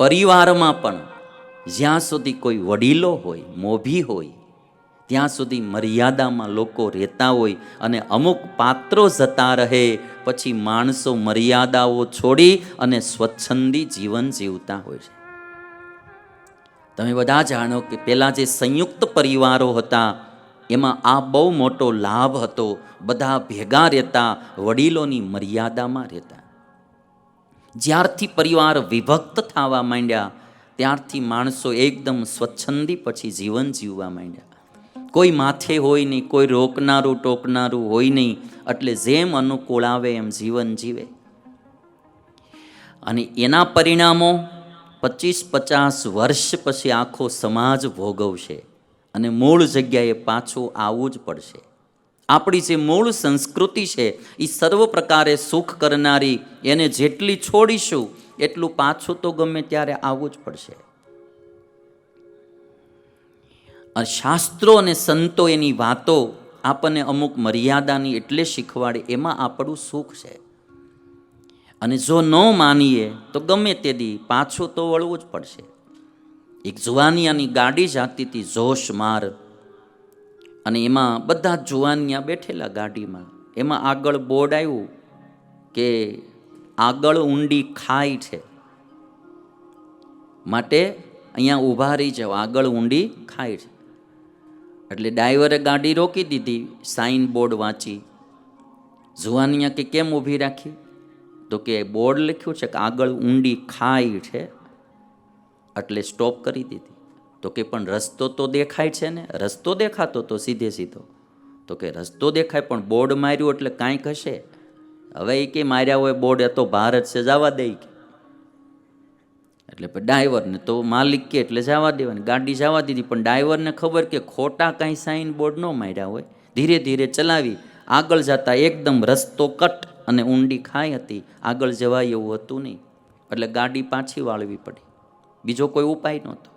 પરિવારમાં પણ જ્યાં સુધી કોઈ વડીલો હોય, મોભી હોય, ત્યાં સુધી મર્યાદામાં લોકો રહેતા હોય અને અમુક પાત્રો જતા રહે, પછી માણસો મર્યાદાઓ છોડી અને સ્વચ્છંદી જીવન જીવતા હોય છે. તમે બધા જાણો કે પહેલાં જે સંયુક્ત પરિવારો હતા, એમાં આ બહુ મોટો લાભ હતો. બધા ભેગા રહેતા, વડીલોની મર્યાદામાં રહેતા. જ્યારથી પરિવાર વિભક્ત થવા માંડ્યા, ત્યારથી માણસો એકદમ સ્વચ્છંદી પછી જીવન જીવવા માંડ્યા. કોઈ માથે હોય નહીં, કોઈ રોકનારું ટોકનારું હોય નહીં, એટલે જેમ અનુકૂળ આવે એમ જીવન જીવે. અને એના પરિણામો પચીસ પચાસ વર્ષ પછી આખો સમાજ ભોગવશે અને મૂળ જગ્યાએ પાછું આવવું જ પડશે. આપણી જે મૂળ સંસ્કૃતિ છે એ સર્વ પ્રકારે સુખ કરનારી, એને જેટલી છોડીશું, એટલું પાછું તો ગમે ત્યારે આવવું જ પડશે. શાસ્ત્રો અને સંતો એની વાતો આપણને અમુક મર્યાદાની એટલે શીખવાડે, એમાં આપણું સુખ છે. અને જો ન માનીએ, તો ગમે તે દી પાછું તો વળવું જ પડશે. એક જુવાનિયાની ગાડી જાતી હતી, જોશ માર. અને એમાં બધા જુવાનિયા બેઠેલા ગાડીમાં. એમાં આગળ બોર્ડ આવ્યું કે આગળ ઊંડી ખાઈ છે. માટે અહીંયા ઊભા રહી જાઓ, આગળ ઊંડી ખાઈ છે. એટલે ડ્રાઈવરે ગાડી રોકી દીધી સાઇન બોર્ડ વાંચી. જુવાનિયા કે કેમ ઊભી રાખી? તો કે બોર્ડ લખ્યું છે કે આગળ ઊંડી ખાઈ છે. એટલે સ્ટોપ કરી દીધી. તો કે પણ રસ્તો તો દેખાય છે ને? રસ્તો દેખાતો તો સીધે સીધો. તો કે રસ્તો દેખાય પણ બોર્ડ માર્યું એટલે કાંઈક હશે? હવે એ કે માર્યા હોય બોર્ડ, એ તો ભારત છે, જવા દે કે. એટલે ડ્રાઈવરને તો માલિક કે એટલે જવા દેવાની. ગાડી જવા દીધી, પણ ડ્રાઈવરને ખબર કે ખોટા કાંઈ સાઇન બોર્ડ ન માર્યા હોય. ધીરે ધીરે ચલાવી, આગળ જતા એકદમ રસ્તો કટ અને ઊંડી ખાઈ હતી. આગળ જવાય એવું હતું નહીં. એટલે ગાડી પાછી વાળવી પડી. બીજો કોઈ ઉપાય નહોતો.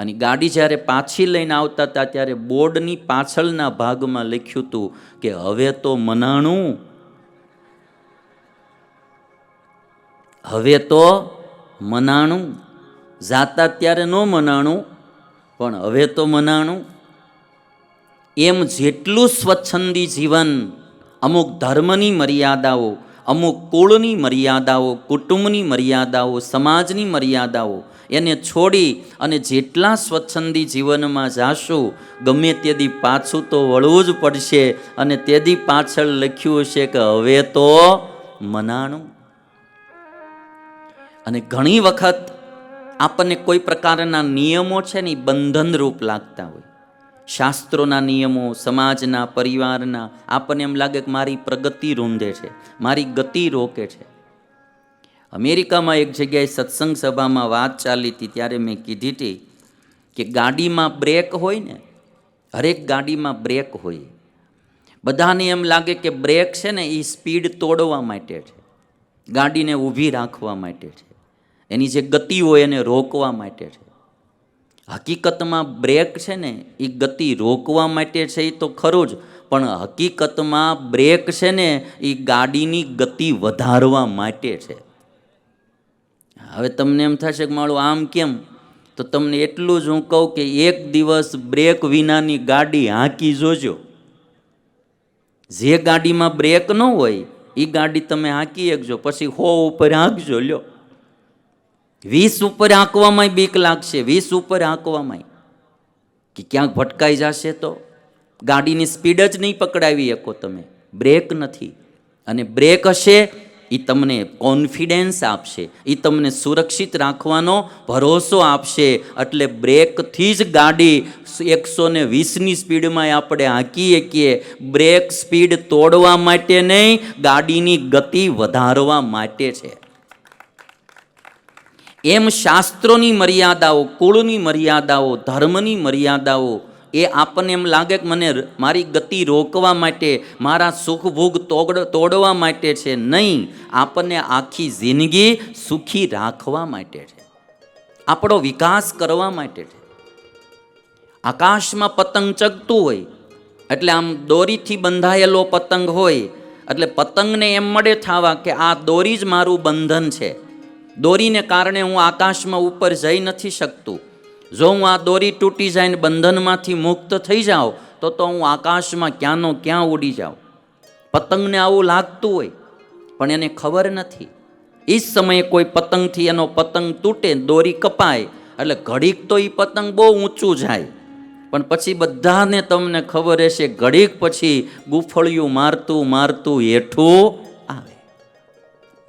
અને ગાડી જ્યારે પાછી લઈને આવતા હતા, ત્યારે બોર્ડની પાછળના ભાગમાં લખ્યું હતું કે, હવે તો મનાણું. હવે તો મનાણું. જાતા ત્યારે ન મનાણું. પણ હવે તો મનાણું. એમ જેટલું સ્વચ્છંદી જીવન અમુક ધર્મની મર્યાદાઓ અમુક કુળની મર્યાદાઓ, કુટુંબની મર્યાદાઓ, સમાજની મર્યાદાઓ એને છોડી અને જેટલા સ્વચ્છંદી જીવનમાં જાશું, ગમે તેદી પાછું તો વળવું જ પડશે અને તેથી પાછળ લખ્યું હશે કે હવે તો મનાણું. અને ઘણી વખત આપણને કોઈ પ્રકારના નિયમો છે ને બંધનરૂપ લાગતા હોય. શાસ્ત્રોના નિયમો, સમાજના, પરિવારના, આપણને એમ લાગે કે મારી પ્રગતિ રૂંધે છે, મારી ગતિ રોકે છે. અમેરિકામાં એક જગ્યાએ સત્સંગ સભામાં વાત ચાલી હતી, ત્યારે મેં કીધી હતી કે ગાડીમાં બ્રેક હોય ને, હરેક ગાડીમાં બ્રેક હોય. બધાને એમ લાગે કે બ્રેક છે ને, એ સ્પીડ તોડવા માટે છે, ગાડીને ઊભી રાખવા માટે છે. એની જે ગતિ હોય એને રોકવા માટે છે. હકીકતમાં બ્રેક છે ને એ ગતિ રોકવા માટે છે એ તો ખરું જ, પણ હકીકતમાં બ્રેક છે ને એ ગાડીની ગતિ વધારવા માટે છે. હવે તમને એમ થશે કે મારું આમ કેમ? તો તમને એટલું જ હું કહું કે એક દિવસ બ્રેક વિનાની ગાડી હાંકી જોજો. જે ગાડીમાં બ્રેક ન હોય એ ગાડી તમે હાંકી શકજો પછી હો ઉપર હાંકજો, લ્યો. વીસ ઉપર હાંકવામાં બીક લાગશે, વીસ ઉપર હાંકવામાં કે ક્યાંક ભટકાઈ જશે તો? ગાડીની સ્પીડ જ નહીં પકડાવી શકો તમે. બ્રેક નથી. અને બ્રેક હશે એ તમને કોન્ફિડન્સ આપશે. એ તમને સુરક્ષિત રાખવાનો ભરોસો આપશે. એટલે બ્રેકથી જ ગાડી એકસો ને વીસની સ્પીડમાં આપણે હાંકી શકીએ બ્રેક સ્પીડ તોડવા માટે નહીં, ગાડીની ગતિ વધારવા માટે છે. એમ શાસ્ત્રોની મર્યાદાઓ, કુળની મર્યાદાઓ, ધર્મની મર્યાદાઓ, એ આપણને એમ લાગે કે મને મારી ગતિ રોકવા માટે, મારા સુખ ભોગ તોડ, તોડવા માટે છે. નહીં, આપણને આખી જિંદગી સુખી રાખવા માટે છે. આપણો વિકાસ કરવા માટે છે. આકાશમાં પતંગ ચગતું હોય, એટલે આમ દોરીથી બંધાયેલો પતંગ હોય, એટલે પતંગને એમ મળે થાવા કે આ દોરી જ મારું બંધન છે. દોરીને કારણે હું આકાશમાં ઉપર જઈ નથી શકતું. જો હું આ દોરી તૂટી જાય ને બંધનમાંથી મુક્ત થઈ જાઉં, તો તો હું આકાશમાં ક્યાંનો ક્યાં ઉડી જાઉં. પતંગને આવું લાગતું હોય, પણ એને ખબર નથી. એ જ સમયે કોઈ પતંગથી એનો પતંગ તૂટે દોરી કપાય, એટલે ઘડીક તો એ પતંગ બહુ ઊંચું જાય. પણ પછી બધાને તમને ખબર હશે, ઘડીક પછી ગુફળિયું મારતું મારતું હેઠું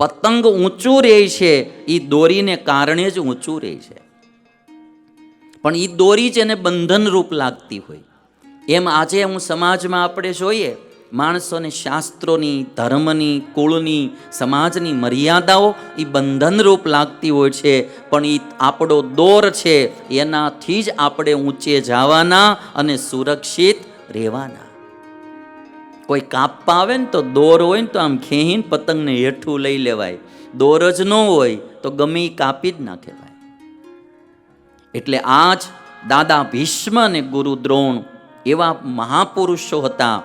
પતંગ ઊંચું રહે છે એ દોરીને કારણે જ ઊંચું રહે છે. પણ એ દોરી જ એને બંધનરૂપ લાગતી હોય. એમ આજે હું સમાજમાં આપણે જોઈએ, માણસોને શાસ્ત્રોની, ધર્મની, કુળની, સમાજની મર્યાદાઓ એ બંધનરૂપ લાગતી હોય છે, પણ એ આપણો દોર છે, એનાથી જ આપણે ઊંચે જવાના અને સુરક્ષિત રહેવાના. કોઈ કાપવા આવે ને તો દોર હોય ને તો આમ ખેહીને પતંગને હેઠું લઈ લેવાય. દોર જ ન હોય તો ગમે કાપી જ ના કહેવાય એટલે આ જ દાદા ભીષ્મ અને ગુરુ દ્રોણ એવા મહાપુરુષો હતા.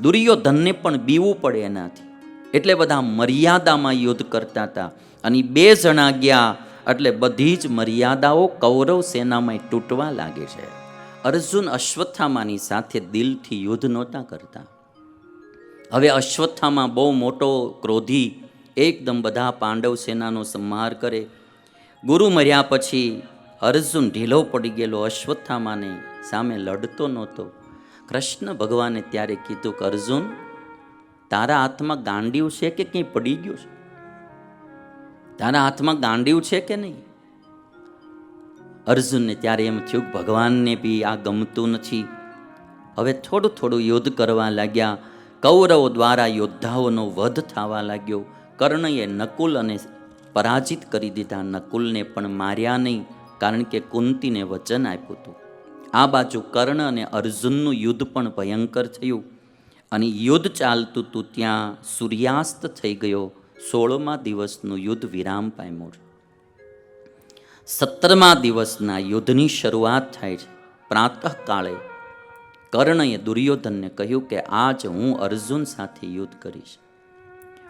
દુર્યોધનને પણ બીવું પડે એનાથી. એટલે બધા મર્યાદામાં યુદ્ધ કરતા હતા. અને બે જણા ગયા, એટલે બધી જ મર્યાદાઓ કૌરવ સેનામાં તૂટવા લાગે છે. અર્જુન અશ્વત્થામાની સાથે દિલથી યુદ્ધ નહોતા કરતા. હવે અશ્વત્થામાં બહુ મોટો ક્રોધી એકદમ બધા પાંડવ સેનાનો સંહાર કરે. ગુરુ મર્યા પછી અર્જુન ઢીલો પડી ગયેલો અશ્વત્થામાને સામે લડતો નહોતો. કૃષ્ણ ભગવાને ત્યારે કીધું કે, અર્જુન, તારા હાથમાં ગાંડિયું છે કે કંઈ પડી ગયું છે? તારા હાથમાં ગાંડિયું છે કે નહીં? અર્જુનને ત્યારે એમ થયું કે, ભગવાનને બી આ ગમતું નથી. હવે થોડું થોડું યુદ્ધ કરવા લાગ્યા. કૌરવો દ્વારા યોદ્ધાઓનો વધ થવા લાગ્યો. કર્ણએ નકુલ અને પરાજિત કરી દીધા. નકુલને પણ માર્યા નહીં, કારણ કે કુંતીને વચન આપ્યું હતું. આ બાજુ કર્ણ અને અર્જુનનું યુદ્ધ પણ ભયંકર થયું અને યુદ્ધ ચાલતું હતું ત્યાં સૂર્યાસ્ત થઈ ગયો. સોળમા દિવસનું યુદ્ધ વિરામ પામ્યું. સત્તરમા દિવસના યુદ્ધની શરૂઆત થાય છે. પ્રાતઃકાળે કર્ણએ દુર્યોધનને કહ્યું કે આજ હું અર્જુન સાથે યુદ્ધ કરીશ.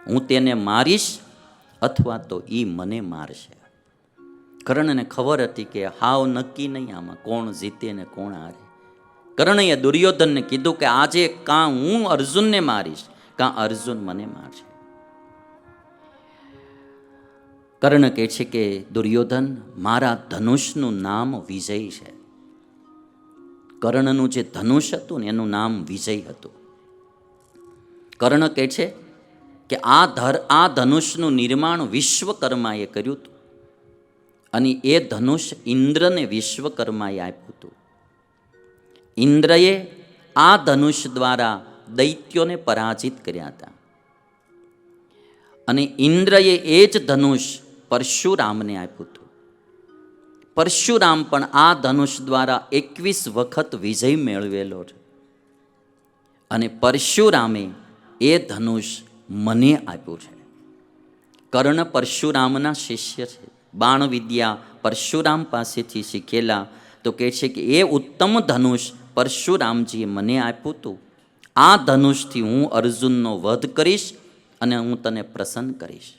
હું તેને મારીશ અથવા તો એ મને મારશે. કર્ણને ખબર હતી કે હાવ નક્કી નહીં આમાં કોણ જીતે ને કોણ હારે. કર્ણએ દુર્યોધનને કીધું કે આજે કાં હું અર્જુનને મારીશ, કાં અર્જુન મને મારશે. કર્ણ કહે છે કે, દુર્યોધન, મારા ધનુષનું નામ વિજય છે. કર્ણનું જે ધનુષ હતું ને, એનું નામ વિજય હતું. કર્ણ કહે છે કે આ ધર, આ ધનુષનું નિર્માણ વિશ્વકર્માએ કર્યું હતું. અને એ ધનુષ ઇન્દ્રને વિશ્વકર્માએ આપ્યું હતું. ઇન્દ્રએ આ ધનુષ દ્વારા દૈત્યોને પરાજિત કર્યા હતા. અને ઇન્દ્રએ એ જ ધનુષ પરશુરામને આપ્યું હતું. પરશુરામ પણ આ ધનુષ દ્વારા એકવીસ વખત વિજય મેળવેલો છે. અને પરશુરામે એ ધનુષ મને આપ્યું છે. કર્ણ પરશુરામના શિષ્ય છે. બાણ વિદ્યા પરશુરામ પાસેથી શીખેલા તો કહે છે કે એ ઉત્તમ ધનુષ પરશુરામજીએ મને આપ્યું હતું. આ ધનુષથી હું અર્જુનનો વધ કરીશ અને હું તને પ્રસન્ન કરીશ.